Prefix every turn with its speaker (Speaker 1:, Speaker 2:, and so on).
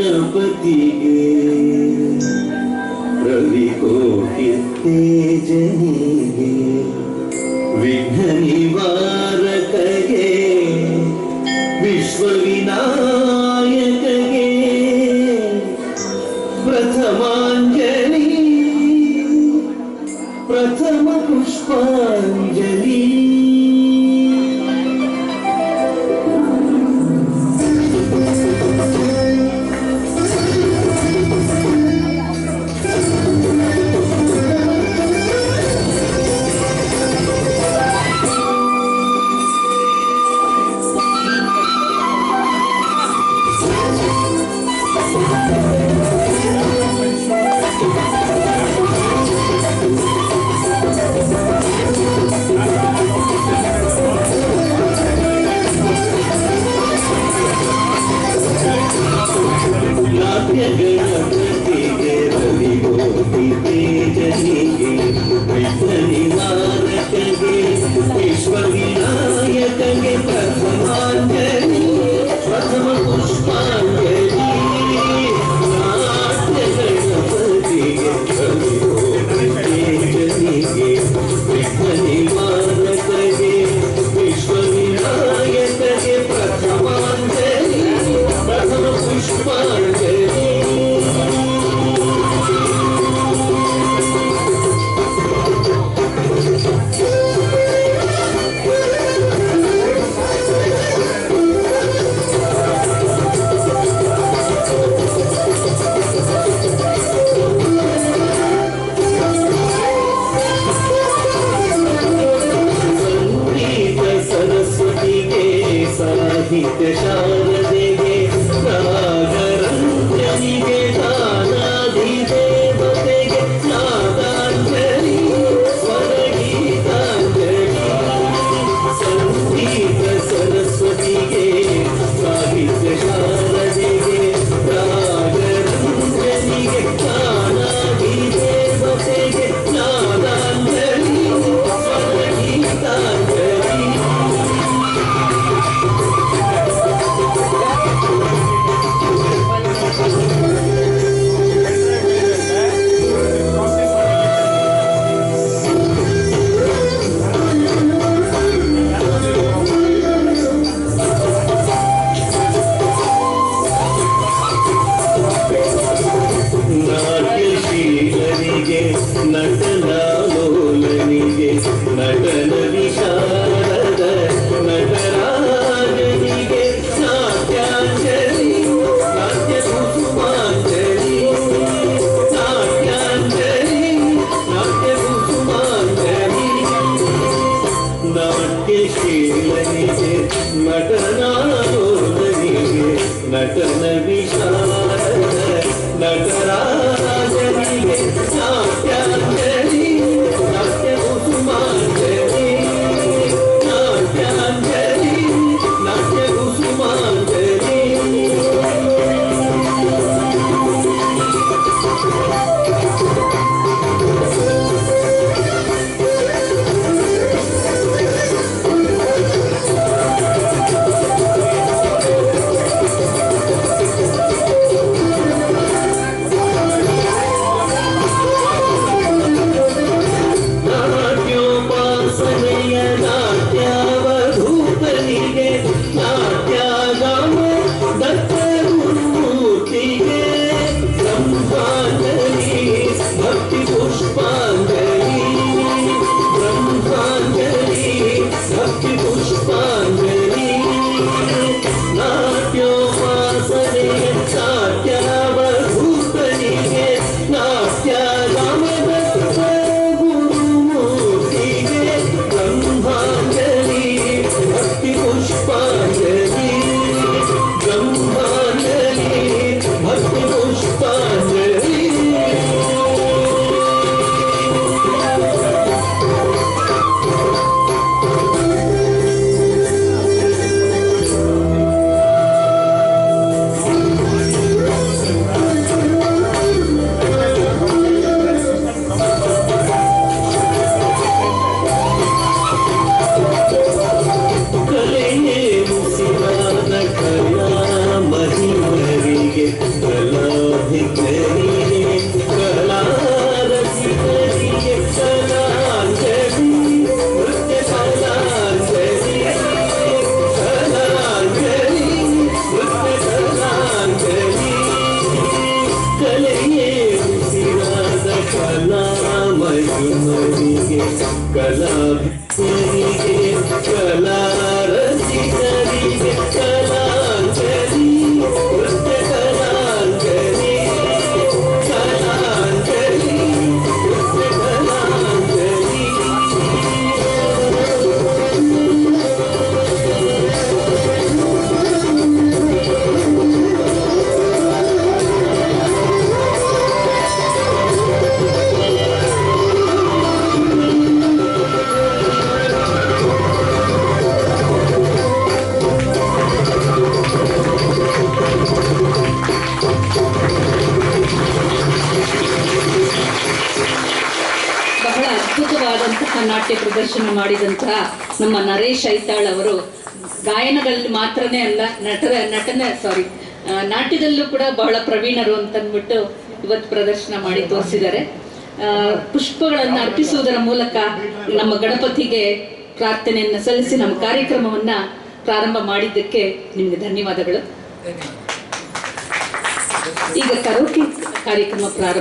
Speaker 1: गणपति रवि को कितने जनेगे वार कहे विश्व विनायक Thank you.
Speaker 2: ನಟರಾ कला ನಾಟ್ಯ ಪ್ರದರ್ಶನ ಮಾಡಿದಂತಹ ನಮ್ಮ ನರೇಶ್ ಐತಾಳ್ ಅವರು ಗಾಯನದಲ್ಲಿ ಮಾತ್ರನೇ ಅಲ್ಲ ನಟರ ನಟನೆ ಸಾರಿ ನಾಟ್ಯದಲ್ಲೂ ಕೂಡ ಬಹಳ ಪ್ರವೀಣರು ಅಂತಂದ್ಬಿಟ್ಟು ಇವತ್ತು ಪ್ರದರ್ಶನ ಮಾಡಿ ತೋರಿಸಿದ್ದಾರೆ. ಆ, ಪುಷ್ಪಗಳನ್ನು ಅರ್ಪಿಸುವುದರ ಮೂಲಕ ನಮ್ಮ ಗಣಪತಿಗೆ ಪ್ರಾರ್ಥನೆಯನ್ನು ಸಲ್ಲಿಸಿ ನಮ್ಮ ಕಾರ್ಯಕ್ರಮವನ್ನ ಪ್ರಾರಂಭ ಮಾಡಿದ್ದಕ್ಕೆ ನಿಮಗೆ ಧನ್ಯವಾದಗಳು. ಈಗ ಕರೋಕೆ ಕಾರ್ಯಕ್ರಮ ಪ್ರಾರಂಭ